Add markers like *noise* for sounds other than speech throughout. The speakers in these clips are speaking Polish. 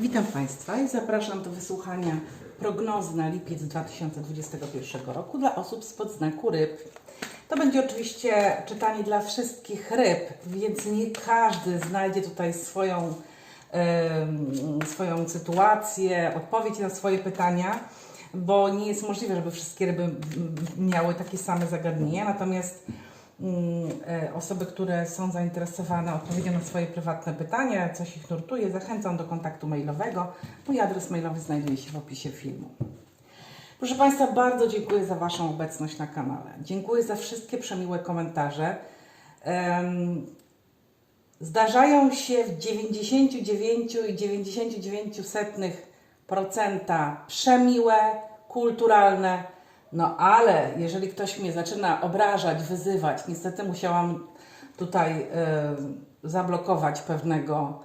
Witam Państwa i zapraszam do wysłuchania prognozy na lipiec 2021 roku dla osób spod znaku ryb. To będzie oczywiście czytanie dla wszystkich ryb, więc nie każdy znajdzie tutaj swoją, em, swoją sytuację, odpowiedź na swoje pytania, bo nie jest możliwe, żeby wszystkie ryby miały takie same zagadnienia. Natomiast osoby, które są zainteresowane odpowiedzią na swoje prywatne pytania, coś ich nurtuje, zachęcam do kontaktu mailowego. Mój adres mailowy znajduje się w opisie filmu. Proszę Państwa, bardzo dziękuję za Waszą obecność na kanale. Dziękuję za wszystkie przemiłe komentarze. Zdarzają się w 99,99% przemiłe, kulturalne, no ale jeżeli ktoś mnie zaczyna obrażać, wyzywać, niestety musiałam tutaj e, zablokować pewnego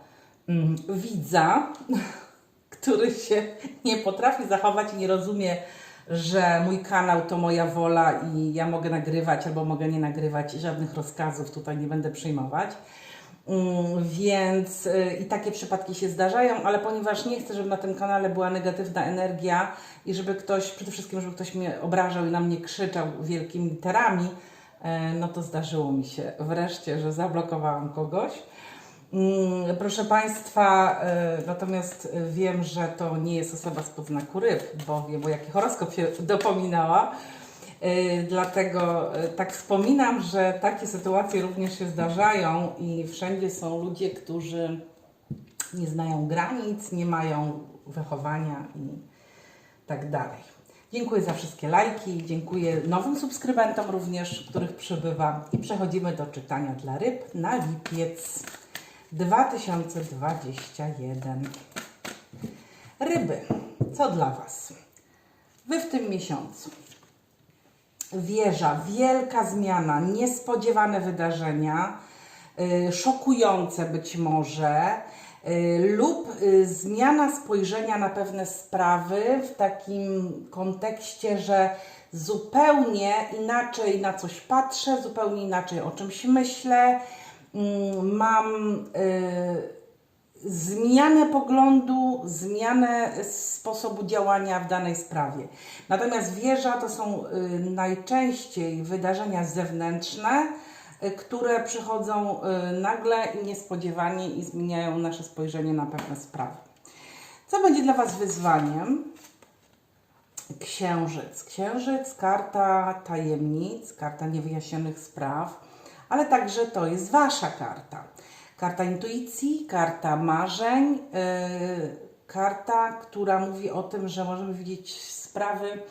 mm, widza, *laughs* który się nie potrafi zachować i nie rozumie, że mój kanał to moja wola i ja mogę nagrywać albo mogę nie nagrywać żadnych rozkazów tutaj nie będę przyjmować. Mm, Więc y, i takie przypadki się zdarzają, ale ponieważ nie chcę, żeby na tym kanale była negatywna energia i żeby ktoś, przede wszystkim, żeby ktoś mnie obrażał i na mnie krzyczał wielkimi literami, e, no to zdarzyło mi się wreszcie, że zablokowałam kogoś. Mm, Proszę Państwa, e, natomiast wiem, że to nie jest osoba spod znaku ryb, bo wiem, o jaki horoskop się dopominała. E, Dlatego e, tak wspominam, że takie sytuacje również się zdarzają i wszędzie są ludzie, którzy nie znają granic, nie mają wychowania i tak dalej. Dziękuję za wszystkie lajki, dziękuję nowym subskrybentom również, których przybywa i przechodzimy do czytania dla ryb na lipiec 2021. Ryby, co dla Was? Wy w tym miesiącu wieża, wielka zmiana, niespodziewane wydarzenia, y, szokujące być może, y, lub y, zmiana spojrzenia na pewne sprawy w takim kontekście, że zupełnie inaczej na coś patrzę, zupełnie inaczej o czymś myślę. Mm, Mam zmianę poglądu, zmianę sposobu działania w danej sprawie. Natomiast wieża to są y, najczęściej wydarzenia zewnętrzne, y, które przychodzą y, nagle i niespodziewanie i zmieniają nasze spojrzenie na pewne sprawy. Co będzie dla Was wyzwaniem? Księżyc. Księżyc, karta tajemnic, karta niewyjaśnionych spraw, ale także to jest Wasza karta. Karta intuicji, karta marzeń, yy, karta, która mówi o tym, że możemy widzieć sprawy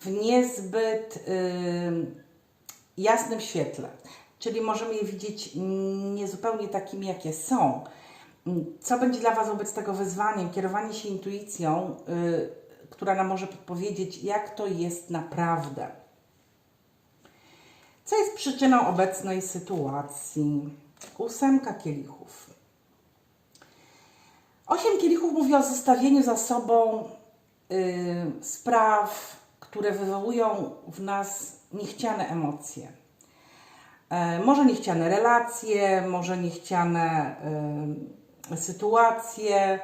w niezbyt yy, jasnym świetle. Czyli możemy je widzieć niezupełnie takimi, jakie są. Co będzie dla Was wobec tego wyzwaniem? Kierowanie się intuicją, yy, która nam może podpowiedzieć, jak to jest naprawdę. Co jest przyczyną obecnej sytuacji? Ósemka kielichów. Osiem kielichów mówi o zostawieniu za sobą y, spraw, które wywołują w nas niechciane emocje. E, może niechciane relacje, może niechciane y, sytuacje,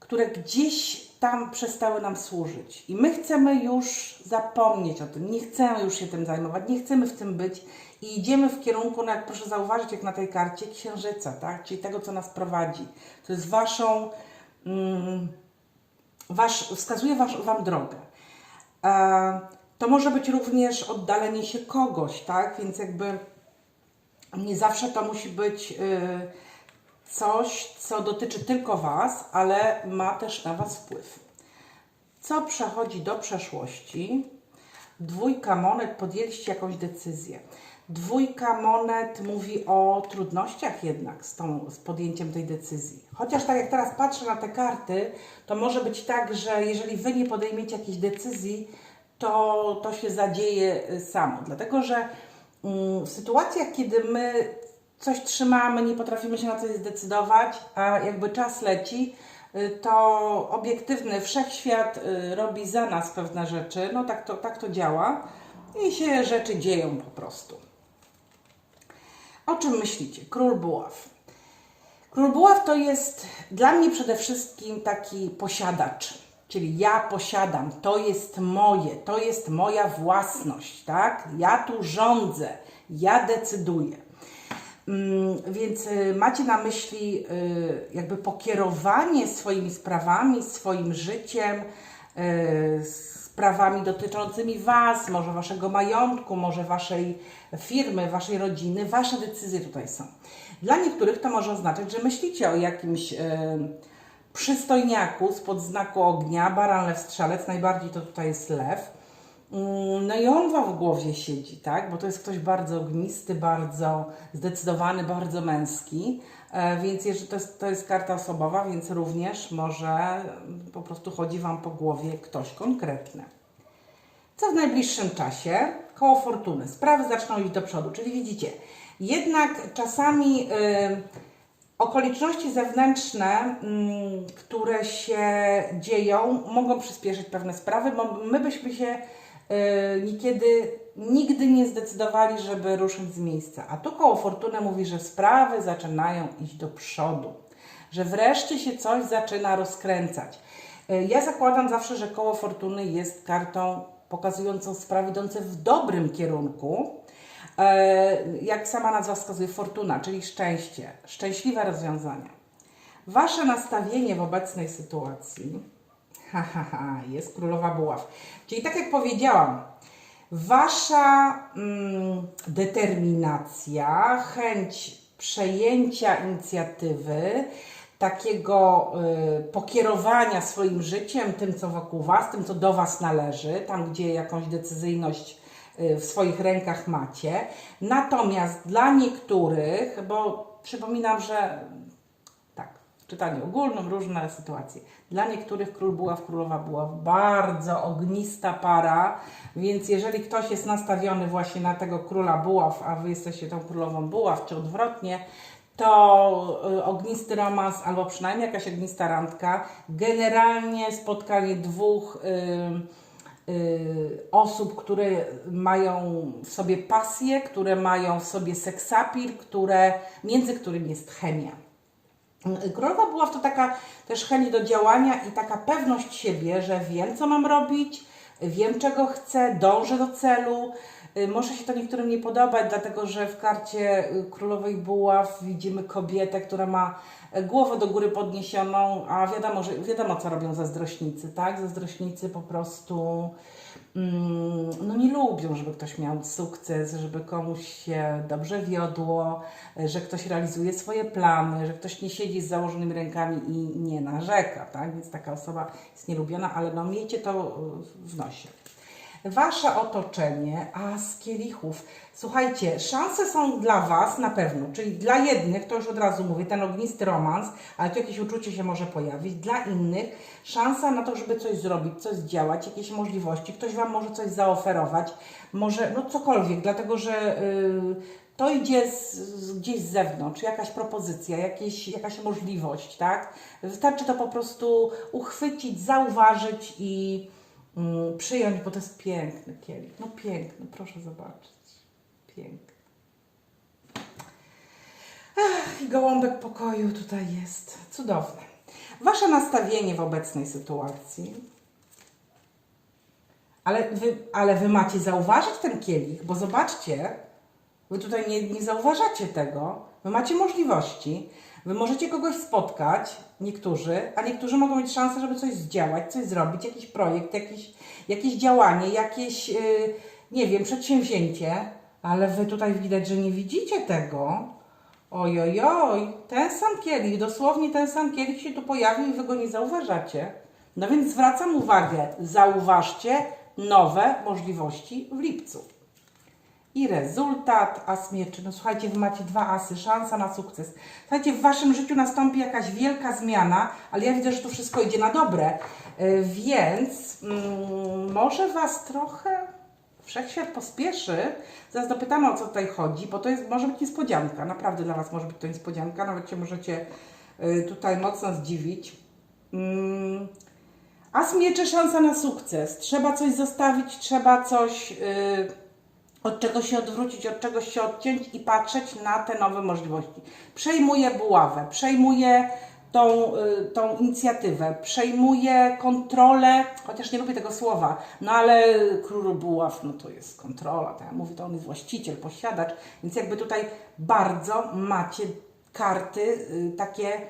które gdzieś tam przestały nam służyć. I my chcemy już zapomnieć o tym, nie chcemy już się tym zajmować, nie chcemy w tym być i idziemy w kierunku, no jak proszę zauważyć, jak na tej karcie, księżyca, tak? czyli tego, co nas prowadzi. To jest waszą, mm, wasz, wskazuje wasz, Wam drogę. E, to może być również oddalenie się kogoś, tak? Więc jakby nie zawsze to musi być y, coś, co dotyczy tylko Was, ale ma też na Was wpływ. Co przechodzi do przeszłości? Dwójka monet, podjęliście jakąś decyzję. Dwójka monet mówi o trudnościach jednak z, tą, z podjęciem tej decyzji. Chociaż tak jak teraz patrzę na te karty, to może być tak, że jeżeli Wy nie podejmiecie jakiejś decyzji, to to się zadzieje y, samo. Dlatego, że mm, w sytuacjach, kiedy my coś trzymamy, nie potrafimy się na coś zdecydować, a jakby czas leci, to obiektywny wszechświat y, robi za nas pewne rzeczy. No tak to, tak to działa i się rzeczy dzieją po prostu. O czym myślicie? Król Buław. Król Buław to jest dla mnie przede wszystkim taki posiadacz, czyli ja posiadam, to jest moje, to jest moja własność, tak? Ja tu rządzę, ja decyduję. Mm, Więc y, macie na myśli y, jakby pokierowanie swoimi sprawami, swoim życiem, y, sprawami dotyczącymi Was, może Waszego majątku, może Waszej firmy, Waszej rodziny. Wasze decyzje tutaj są. Dla niektórych to może oznaczać, że myślicie o jakimś przystojniaku spod znaku ognia, baran, lew, strzelec, najbardziej to tutaj jest lew. Mm, No i on wam w głowie siedzi, tak? Bo to jest ktoś bardzo ognisty, bardzo zdecydowany, bardzo męski. E, Więc jeżeli to jest, to jest karta osobowa, więc również może po prostu chodzi wam po głowie ktoś konkretny. Co w najbliższym czasie? Koło fortuny. Sprawy zaczną iść do przodu, czyli widzicie, jednak czasami y, okoliczności zewnętrzne, mm, które się dzieją, mogą przyspieszyć pewne sprawy, bo my byśmy się niekiedy nigdy nie zdecydowali, żeby ruszyć z miejsca. A tu koło fortuny mówi, że sprawy zaczynają iść do przodu, że wreszcie się coś zaczyna rozkręcać. Y, Ja zakładam zawsze, że koło fortuny jest kartą pokazującą sprawy idące w dobrym kierunku. E, Jak sama nazwa wskazuje, fortuna, czyli szczęście, szczęśliwe rozwiązania. Wasze nastawienie w obecnej sytuacji, ha, ha, ha, jest królowa buław. Czyli tak jak powiedziałam, wasza mm, determinacja, chęć przejęcia inicjatywy, takiego y, pokierowania swoim życiem, tym co wokół was, tym co do was należy, tam gdzie jakąś decyzyjność y, w swoich rękach macie. Natomiast dla niektórych, bo przypominam, że w czytaniu ogólnym różne sytuacje. Dla niektórych król buław, królowa buław, bardzo ognista para, więc jeżeli ktoś jest nastawiony właśnie na tego króla buław, a wy jesteście tą królową buław, czy odwrotnie, to y, ognisty romans, albo przynajmniej jakaś ognista randka, generalnie spotkanie dwóch y, y, osób, które mają w sobie pasję, które mają w sobie seksapil, które, między którymi jest chemia. Królowa Buław to taka też chęć do działania i taka pewność siebie, że wiem, co mam robić, wiem, czego chcę, dążę do celu. Y, Może się to niektórym nie podobać, dlatego że w karcie y, Królowej Buław widzimy kobietę, która ma e, głowę do góry podniesioną, a wiadomo, że, wiadomo co robią zazdrośnicy, tak? Zazdrośnicy po prostu no nie lubią, żeby ktoś miał sukces, żeby komuś się dobrze wiodło, e, że ktoś realizuje swoje plany, że ktoś nie siedzi z założonymi rękami i nie narzeka, tak? Więc taka osoba jest nielubiona, ale no miejcie to w nosie. Wasze otoczenie, a z kielichów. Słuchajcie, szanse są dla Was na pewno, czyli dla jednych, to już od razu mówię, ten ognisty romans, ale tu jakieś uczucie się może pojawić. Dla innych szansa na to, żeby coś zrobić, coś zdziałać, jakieś możliwości. Ktoś Wam może coś zaoferować, może no cokolwiek, dlatego że yy, to idzie z, z, gdzieś z zewnątrz, jakaś propozycja, jakieś, jakaś możliwość, tak? Wystarczy to po prostu uchwycić, zauważyć i przyjąć, bo to jest piękny kielich. No piękny, proszę zobaczyć. Piękny. Ach, i gołąbek pokoju tutaj jest. Cudowne. Wasze nastawienie w obecnej sytuacji. Ale wy, ale wy macie zauważyć ten kielich, bo zobaczcie, wy tutaj nie, nie zauważacie tego. Wy macie możliwości. Wy możecie kogoś spotkać, niektórzy, a niektórzy mogą mieć szansę, żeby coś zdziałać, coś zrobić, jakiś projekt, jakieś, jakieś działanie, jakieś, yy, nie wiem, przedsięwzięcie, ale wy tutaj widać, że nie widzicie tego. Oj, oj, oj, ten sam kielich, dosłownie ten sam kielich się tu pojawił i wy go nie zauważacie. No więc zwracam uwagę, zauważcie nowe możliwości w lipcu. I rezultat, as mieczy. No słuchajcie, wy macie dwa asy, szansa na sukces. Słuchajcie, w waszym życiu nastąpi jakaś wielka zmiana, ale ja widzę, że to wszystko idzie na dobre. Y, Więc mm, może was trochę wszechświat pospieszy. Zaraz dopytamy, o co tutaj chodzi, bo to jest, może być niespodzianka. Naprawdę dla was może być to niespodzianka. Nawet się możecie y, tutaj mocno zdziwić. Mm, As mieczy szansa na sukces. Trzeba coś zostawić, trzeba coś... y, od czego się odwrócić, od czegoś się odciąć i patrzeć na te nowe możliwości. Przejmuję buławę, przejmuję tą, y, tą inicjatywę, przejmuję kontrolę, chociaż nie lubię tego słowa, no ale król buław, no to jest kontrola, tak jak mówi, to on jest właściciel, posiadacz, więc jakby tutaj bardzo macie karty y, takie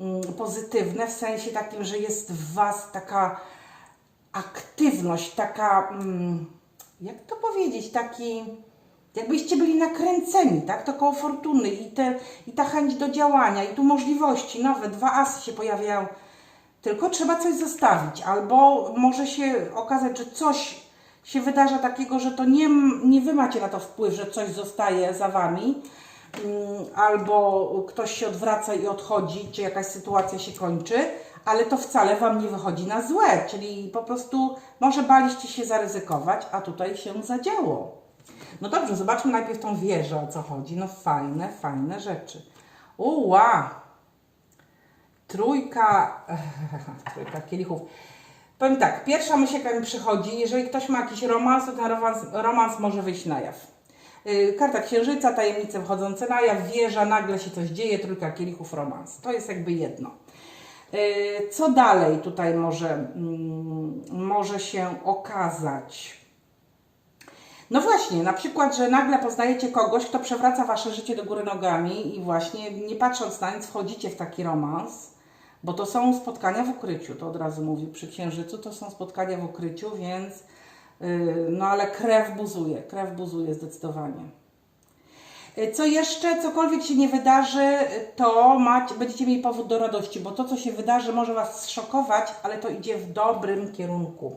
mm, pozytywne, w sensie takim, że jest w Was taka aktywność, taka, mm, jak to powiedzieć, taki, jakbyście byli nakręceni, tak? To koło fortuny i, te, i ta chęć do działania, i tu możliwości nowe, dwa asy się pojawiają. Tylko trzeba coś zostawić, albo może się okazać, że coś się wydarza takiego, że to nie, nie wy macie na to wpływ, że coś zostaje za wami, mm, albo ktoś się odwraca i odchodzi, czy jakaś sytuacja się kończy, ale to wcale Wam nie wychodzi na złe, czyli po prostu może baliście się zaryzykować, a tutaj się zadziało. No dobrze, zobaczmy najpierw tą wieżę, o co chodzi. No fajne, fajne rzeczy. Uła! Trójka, *laughs* trójka kielichów. Powiem tak, pierwsza myśl jaka mi przychodzi, jeżeli ktoś ma jakiś romans, to ten romans, romans może wyjść na jaw. Yy, Karta księżyca, tajemnice wchodzące na jaw, wieża, nagle się coś dzieje, trójka kielichów, romans. To jest jakby jedno. Yy, Co dalej tutaj może, mm, może się okazać? No właśnie, na przykład, że nagle poznajecie kogoś, kto przewraca wasze życie do góry nogami i właśnie nie patrząc na nic wchodzicie w taki romans, bo to są spotkania w ukryciu, to od razu mówię, przy księżycu to są spotkania w ukryciu, więc yy, no ale krew buzuje, krew buzuje zdecydowanie. Yy, Co jeszcze, cokolwiek się nie wydarzy, to macie, będziecie mieli powód do radości, bo to, co się wydarzy, może Was zszokować, ale to idzie w dobrym kierunku.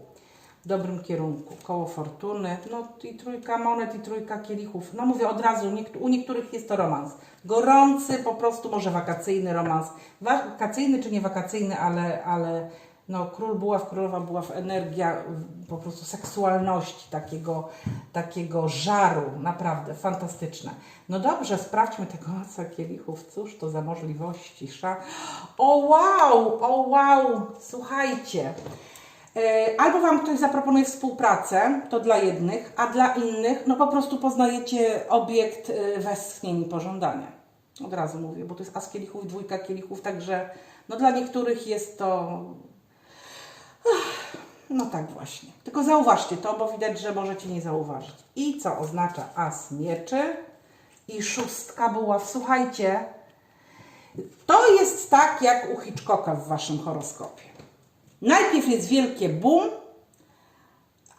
W dobrym kierunku. Koło fortuny, no i trójka monet, i trójka kielichów. No mówię od razu, u niektórych jest to romans. Gorący, po prostu może wakacyjny romans. Wakacyjny czy nie wakacyjny, ale, ale no, król buław, królowa buław, energia po prostu seksualności, takiego, takiego żaru, naprawdę fantastyczne. No dobrze, sprawdźmy tego *laughs* asa kielichów, cóż to za możliwości. Sza... O wow, o wow, słuchajcie. E, Albo Wam ktoś zaproponuje współpracę, to dla jednych, a dla innych, no po prostu poznajecie obiekt e, westchnień i pożądania. Od razu mówię, bo to jest as kielichów i dwójka kielichów, także no dla niektórych jest to no tak właśnie. Tylko zauważcie to, bo widać, że możecie nie zauważyć. I co oznacza as mieczy i szóstka buław. Słuchajcie, to jest tak jak u Hitchcocka w waszym horoskopie. Najpierw jest wielkie boom,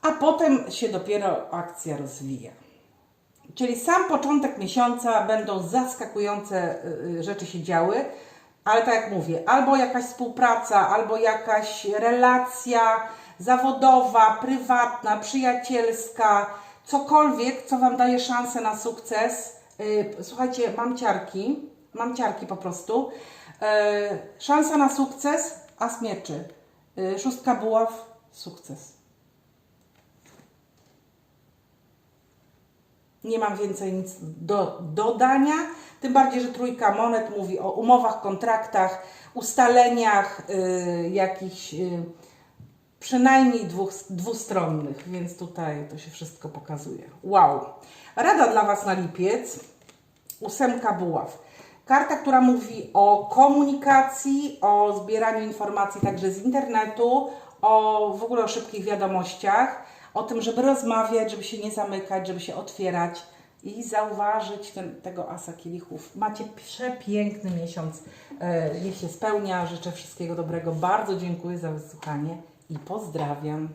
a potem się dopiero akcja rozwija. Czyli sam początek miesiąca będą zaskakujące y, y, rzeczy się działy, ale tak jak mówię, albo jakaś współpraca, albo jakaś relacja zawodowa, prywatna, przyjacielska, cokolwiek, co Wam daje szansę na sukces. Y, Słuchajcie, mam ciarki, mam ciarki po prostu. Y, Szansa na sukces, as mieczy. Y, Szóstka buław, sukces. Nie mam więcej nic do dodania. Tym bardziej, że trójka monet mówi o umowach, kontraktach, ustaleniach y, jakichś y, przynajmniej dwóch, dwustronnych, więc tutaj to się wszystko pokazuje. Wow. Rada dla Was na lipiec. Ósemka buław. Karta, która mówi o komunikacji, o zbieraniu informacji także z internetu, o w ogóle o szybkich wiadomościach, o tym, żeby rozmawiać, żeby się nie zamykać, żeby się otwierać i zauważyć ten, tego asa kielichów. Macie przepiękny miesiąc. E, niech się spełnia. Życzę wszystkiego dobrego. Bardzo dziękuję za wysłuchanie i pozdrawiam.